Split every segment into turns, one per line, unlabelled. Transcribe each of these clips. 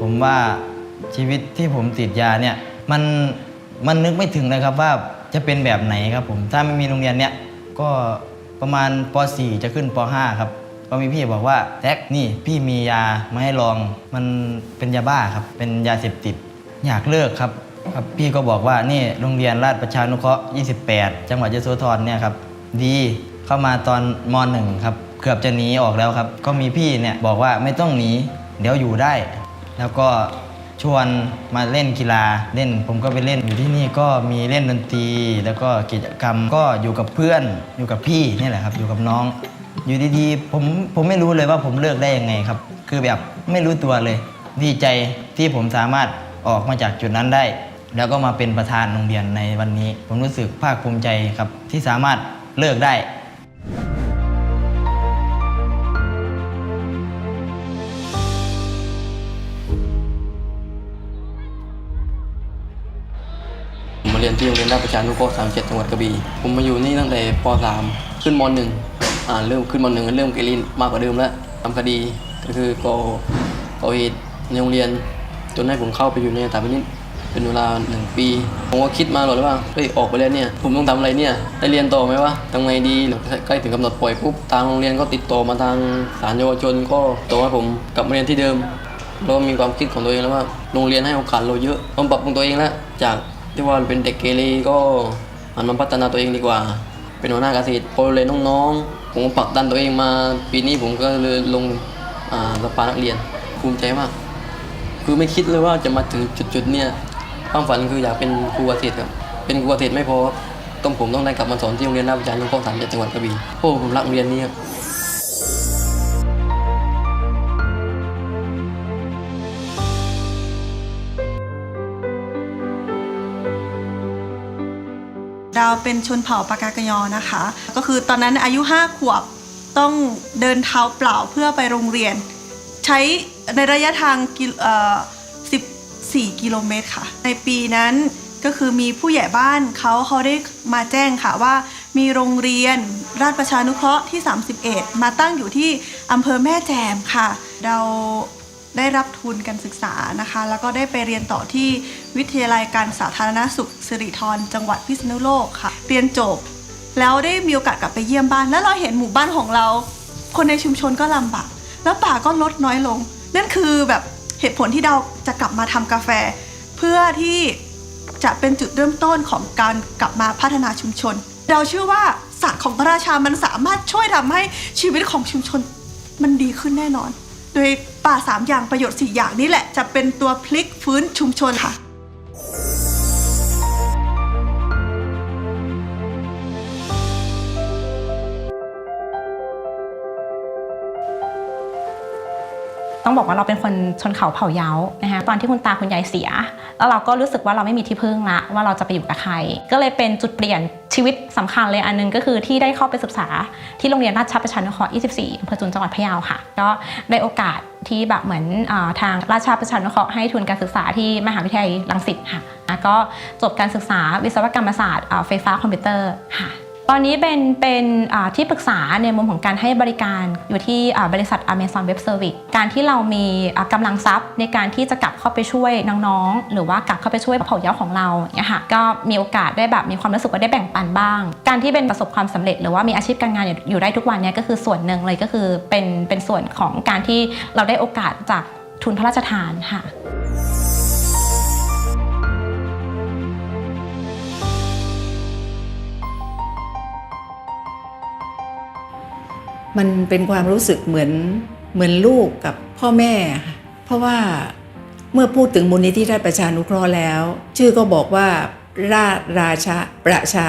ผมว่าชีวิตที่ผมติดยาเนี่ยมันมันนึกไม่ถึงเลยครับว่าจะเป็นแบบไหนครับผมถ้าไม่มีโรงเรียนเนี่ยก็ประมาณป .4 จะขึ้นป .5 ครับก็มีพี่บอกว่าแท็กนี่พี่มียามาให้ลองมันเป็นยาบ้าครับ เป็นยาเสพติด อยากเลิกครับครับพี่ก็บอกว่านี่โรงเรียนราชประชานุเคราะห์ 28 จังหวัดยโสธรเนี่ยครับดีเข้ามาตอนมหนึ่งครับเกือบจะหนีออกแล้วครับ ก็มีพี่เนี่ยบอกว่าไม่ต้องหนีเดี๋ยวอยู่ได้ แล้วก็ชวนมาเล่นกีฬาเล่น ผมก็ไปเล่นอยู่ที่นี่ก็มีเล่นดนตรี แล้วก็กิจกรรมก็อยู่กับเพื่อน อยู่กับพี่นี่แหละครับอยู่กับน้อง อยู่ดีๆผมผมไม่รู้เลยว่าผมเลิกได้ยังไงครับ คือแบบไม่รู้ตัวเลยดีใจที่ผมสามารถออกมาจากจุดนั้นได้ แล้วก็มาเป็นประธานโรงเรียนในวันนี้ ผมรู้สึกภาคภูมิใจครับที่สามารถเลิกได้
นที่โรงเรียนราชประชานุเคราะห์37จังหวัดกระบี่ผมมาอยู่นี่ตั้งแต่ป .3 ขึ้นม .1 อ่าเริ่มขึ้นม .1 เริ่มเกเรมากกว่าเดิมแล้วทำคดีก็คือก่อก่อเหตุในโรงเรียน จนให้ผมเข้าไปอยู่ในสถาบันนี้เป็นเวลาหนึ่งปี ผมก็คิดมาหรอกว่าเฮ้ยออกไปแล้วเนี่ย ผมต้องทำอะไรเนี่ยได้เรียนต่อไหมวะทำไงดีหรือใกล้ถึงกำหนดปล่อยปุ๊บทางโรงเรียนก็ติดต่อมาทางศาลเยาวชนก็ต่อให้ผมกลับมาเรียนที่เดิมเรามีความคิดของตัวเองแล้วว่าโรงเรียนให้โอกาสเราเยอะต้องปรับปรุงตัวเองแล้วจาก ที่ว่าเป็นเด็กเกเรก็หันมาพัฒนาตัวเองดีกว่า เป็นหัวหน้าเกษตรพอเลยน้องๆ ผมก็ผลักดันตัวเองมา ปีนี้ผมก็เลยลงอ่าสภานักเรียนภูมิใจมาก คือไม่คิดเลยว่าจะมาถึงจุดๆเนี่ยความฝันคืออยากเป็นครูเกษตรครับ เป็นครูเกษตรไม่พอต้องผมต้องได้กลับมาสอนที่โรงเรียนราชวิชานุเคราะห์สามจังหวัดกระบี่โอ้ผมรักเรียนนี้ครับ
เราเป็นชนเผ่าปากากยอนะคะ ก็คือตอนนั้นอายุ 5 ขวบต้องเดินเท้าเปล่าเพื่อไปโรงเรียน ใช้ในระยะทางกิเออ14 กิโลเมตรค่ะ ในปีนั้นก็คือมีผู้ใหญ่บ้านเขาเขาได้มาแจ้งค่ะว่า มีโรงเรียนราชประชานุเคราะห์ที่ 31 มาตั้งอยู่ที่อำเภอแม่แจ่มค่ะ เรา ได้รับทุนการศึกษานะคะ แล้วก็ได้ไปเรียนต่อที่วิทยาลัยการสาธารณสุขสิริธรจังหวัดพิษณุโลกค่ะ เรียนจบ แล้วได้มีโอกาสกลับไปเยี่ยมบ้าน แล้วเราเห็นหมู่บ้านของเรา คนในชุมชนก็ลำบากแล้วป่าก็ลดน้อยลง นั่นคือแบบเหตุผลที่เราจะกลับมาทำกาแฟ เพื่อที่จะเป็นจุดเริ่มต้นของการกลับมาพัฒนาชุมชน เราเชื่อว่าศาสตร์ของพระราชามันสามารถช่วยทำให้ชีวิตของชุมชนมันดีขึ้นแน่นอน โดยป่าสามอย่างประโยชน์สี่อย่างนี้แหละ จะเป็นตัวพลิกฟื้นชุมชนค่ะ
ต้องบอกว่าเราเป็นคนชนเขาเผ่าเยานะคะตอนที่คุณตาคุณยายเสีย แล้วเราก็รู้สึกว่าเราไม่มีที่พึ่งละว่าเราจะไปอยู่กับใคร ก็เลยเป็นจุดเปลี่ยนชีวิตสำคัญเลยอันหนึงก็คือที่ได้เข้าไปศึกษาที่โรงเรียนราชประชานุเคราะห์ 24อำเภอจุนจังหวัดพะเยาค่ะ ก็ได้โอกาสที่แบบเหมือนอทางราชประชานุเคราะห์ให้ทุนการศึกษาที่มหาวิทยาลัยรังสิตค่ะก็จบการศึกษาวิศวกรรมศาสตร์ไฟฟ้าคอมพิวเตอร์ค่ะ ตอนนี้เป็นเป็นที่ปรึกษาในมุมของการให้บริการอยู่ที่บริษัท Amazon Web Service การที่เรามีอ่ากำลังทรัพย์ในการที่จะกลับเข้าไปช่วยน้องๆ หรือว่ากลับเข้าไปช่วยเผ่าเย้าของเราเนี่ยค่ะก็มีโอกาสได้แบบมีความรู้สึกว่าได้แบ่งปันบ้าง การที่เป็นประสบความสำเร็จ หรือว่ามีอาชีพการงานอยู่อยู่ได้ทุกวันเนี่ยก็คือส่วนหนึ่งเลยก็คือเป็นเป็นส่วนของการที่เราได้โอกาสจากทุนพระราชทานค่ะ
มันเป็นความรู้สึกเหมือนเหมือนลูกกับพ่อแม่ค่ะเพราะว่าเมื่อพูดถึงมูลนิธิราชประชานุเคราะห์แล้ว ชื่อก็บอกว่า ราชราชาประชา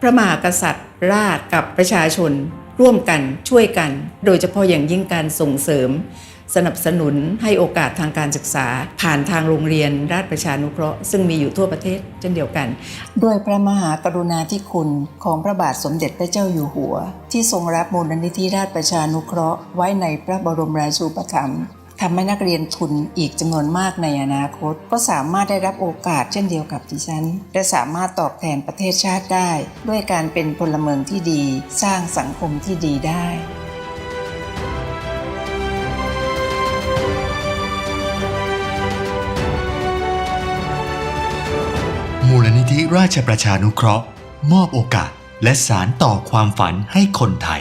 พระมหากษัตริย์ ราชกับประชาชน ร่วมกันช่วยกัน โดยเฉพาะอย่างยิ่งการส่งเสริม สนับสนุนให้โอกาสทางการศึกษา ผ่านทางโรงเรียนราชประชานุเคราะห์ซึ่งมีอยู่ทั่วประเทศเช่นเดียวกัน ด้วยพระมหากรุณาธิคุณของพระบาทสมเด็จพระเจ้าอยู่หัว ที่ทรงรับมูลนิธิราชประชานุเคราะห์ไว้ในพระบรมราชูปถัมภ์ทำให้นักเรียนทุนอีกจำนวนมากในอนาคต ก็สามารถได้รับโอกาสเช่นเดียวกับดิฉัน และสามารถตอบแทนประเทศชาติได้ ด้วยการเป็นพลเมืองที่ดี สร้างสังคมที่ดีได้ มู
ลนิธิราชประชานุเคราะห์ มอบโอกาสและสารต่อความฝันให้คนไทย